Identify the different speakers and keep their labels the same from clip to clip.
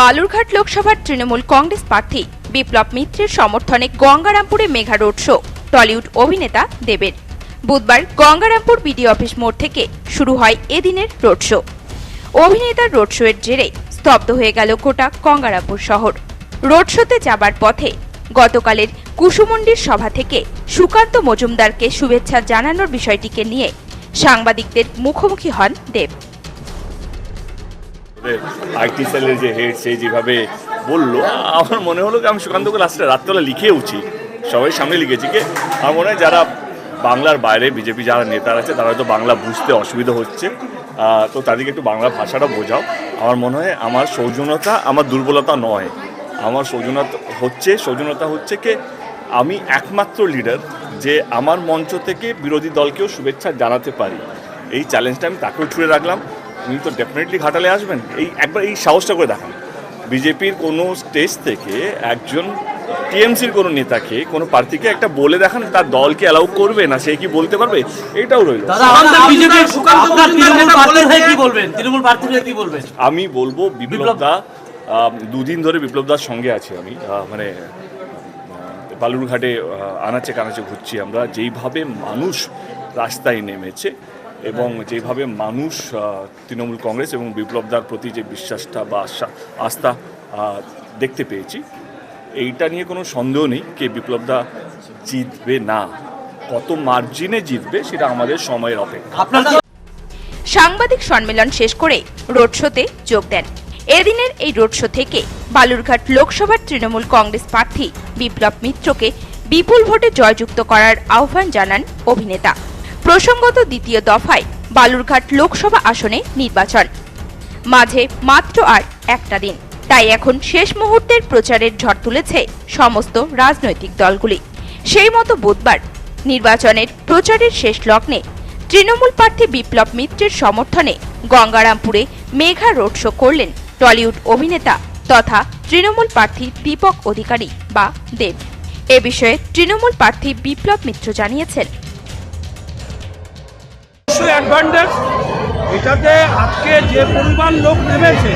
Speaker 1: বালুরঘাট লোকসভার তৃণমূল কংগ্রেস প্রার্থী বিপ্লব মিত্রের সমর্থনে গঙ্গারামপুরে মেঘা রোড শো। টলিউড অভিনেতা দেবের। বুধবার গঙ্গারামপুর বিডি অফিস মোড় থেকে শুরু হয় এদিনের রোড শো। অভিনেতার রোড শো এর জেরে স্তব্ধ হয়ে গেল গোটা গঙ্গারামপুর শহর। রোড শোতে যাবার পথে গতকালের কুসুমন্ডির সভা থেকে সুকান্ত মজুমদারকে শুভেচ্ছা জানানোর বিষয়টিকে নিয়ে সাংবাদিকদের মুখোমুখি হন দেব।
Speaker 2: আইটি সেলের যে হেড সে যেভাবে বলল, আমার মনে হলো আমি সুকান্তকে লাস্টে রাত্রবেলা লিখেওছি সবাই সামনে লিখেছি কি, আমার মনে হয় যারা বাংলার বাইরে বিজেপি যারা নেতারা আছে, তারা হয়তো বাংলা বুঝতে অসুবিধা হচ্ছে। তো তাদেরকে একটু বাংলা ভাষাটা বোঝাও। আমার মনে হয় আমার সৌজন্যতা, আমার দুর্বলতা নয়। আমার সৌজন্যতা হচ্ছে সৌজন্যতা হচ্ছে কি, আমি একমাত্র লিডার যে আমার মঞ্চ থেকে বিরোধী দলকেও শুভেচ্ছা জানাতে পারি। এই চ্যালেঞ্জটা আমি তাকেও ছুড়ে রাখলাম। উনি তো ডেফিনেটলি ঘাটালে আসবেন। এই একবার এই সাহসটা করে দেখান। বিজেপির কোনো স্টেজ থেকে একজন টিএমসির কোনো নেতাকে কোনো প্রার্থীকে একটা বলে দেখান তার দলকে অ্যালাউ করবে না সে কি বলতে পারবে? এটাও রইল। আমি বলব বিপ্লব দা আহ, দুদিন ধরে বিপ্লব দার সঙ্গে আছি আমি। আহ, মানে বালুরঘাটে আনাচে কানাচে ঘুরছি আমরা। যেইভাবে মানুষ রাস্তায় নেমেছে এবং যেভাবে মানুষ তৃণমূল কংগ্রেস এবং বিপ্লবদার প্রতি যে বিশ্বাসটা বা আশা আস্থা দেখতে পেয়েছি এইটা নিয়ে কোনো সন্দেহ নেই কে বিপ্লবদা জিতবে না। কত মার্জিনে জিতবে সেটা আমাদের সময়ের অপেক্ষা।
Speaker 3: আপনার
Speaker 1: সাংবাদিক সম্মেলন শেষ করে রোড শোতে যোগ দেন। এদিনের এই রোড শো থেকে বালুরঘাট লোকসভার তৃণমূল কংগ্রেস প্রার্থী বিপ্লব মিত্রকে বিপুল ভোটে জয়যুক্ত করার আহ্বান জানান অভিনেতা। প্রসঙ্গত দ্বিতীয় দফায় বালুরঘাট লোকসভা আসনে নির্বাচন। মাঝে মাত্র আর একটা দিন। তাই এখন শেষ মুহূর্তের প্রচারের ঝড় তুলেছে সমস্ত রাজনৈতিক দলগুলি। সেই মতো বুধবার নির্বাচনের প্রচারের শেষ লগ্নে তৃণমূল প্রার্থী বিপ্লব মিত্রের সমর্থনে গঙ্গারামপুরে মেঘা রোড শো করলেন টলিউড অভিনেতা তথা তৃণমূল প্রার্থী দীপক অধিকারী বা দেব। এ বিষয়ে তৃণমূল প্রার্থী বিপ্লব মিত্র জানিয়েছেন।
Speaker 4: অবশ্যই অ্যাডভান্টেজ এটাতে আজকে যে পরিমাণ লোক নেমেছে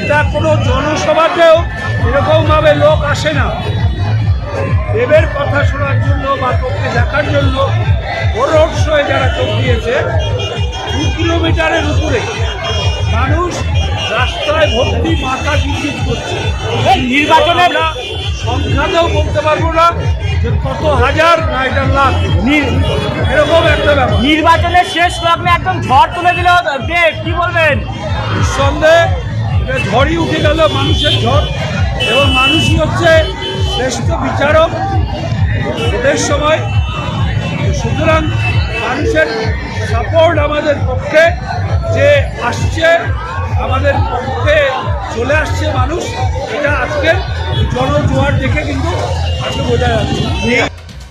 Speaker 4: এটা কোনো জনসভাতেও এরকমভাবে লোক আসে না। দেবের কথা শোনার জন্য বা তোকে দেখার জন্য রোড শোয়ে যারা যোগ দিয়েছে দু কিলোমিটারের উপরে মানুষ রাস্তায় ভর্তি মাথা বিচিত করছে। নির্বাচনে সংখ্যাতেও বলতে পারব না। কত হাজার না এটা লাখ। এরকম একটা ব্যাপার।
Speaker 5: নির্বাচনের শেষ লগ্নে একদম ঝড় তুলে দিল দেব কি? বলবেন?
Speaker 4: নিঃসন্দেহে ঝড়ই উঠে গেল মানুষের ঝড়। এবং মানুষই হচ্ছে শ্রেষ্ঠ বিচারক ভোটের সময়। সুতরাং মানুষের সাপোর্ট আমাদের পক্ষে যে আসছে আমাদের পক্ষে চলে আসছে মানুষ এটা আজকের জনজোয়ার দেখে কিন্তু আজকে বোঝা যাচ্ছে।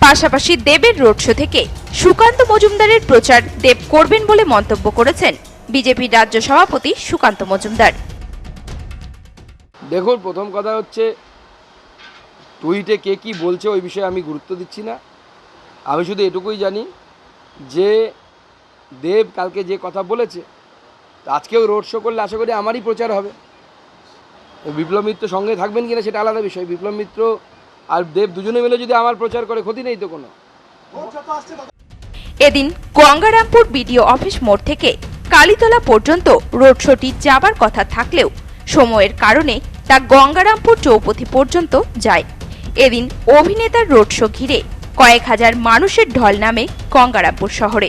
Speaker 1: পাশাপাশি দেবের রোড শো থেকে সুকান্ত মজুমদারের প্রচার দেব করবেন বলে মন্তব্য করেছেন বিজেপি রাজ্য সভাপতি সুকান্ত মজুমদার।
Speaker 6: দেখুন প্রথম কথা হচ্ছে টুইটে কে কি বলছে ওই বিষয়ে আমি গুরুত্ব দিচ্ছি না। আমি শুধু এটুকুই জানি যে দেব কালকে যে কথা বলেছে আজকেও রোড শো করলে আশা করি আমারই প্রচার হবে। বিপ্লব মিত্র সঙ্গে থাকবেন কিনা সেটা আলাদা বিষয়। বিপ্লব মিত্র আর দেব দুজনে মিলে যদি আমার প্রচার করে, ক্ষতি নেই তো কোনো।
Speaker 1: এদিন গঙ্গারামপুর বিডিও অফিস মোড় থেকে কালীতলা পর্যন্ত রোড শোটি যাবার কথা থাকলেও সময়ের কারণে তা গঙ্গারামপুর চৌপথি পর্যন্ত যায়। এদিন অভিনেতার রোড শো ঘিরে কয়েক হাজার মানুষের ঢল নামে গঙ্গারামপুর শহরে।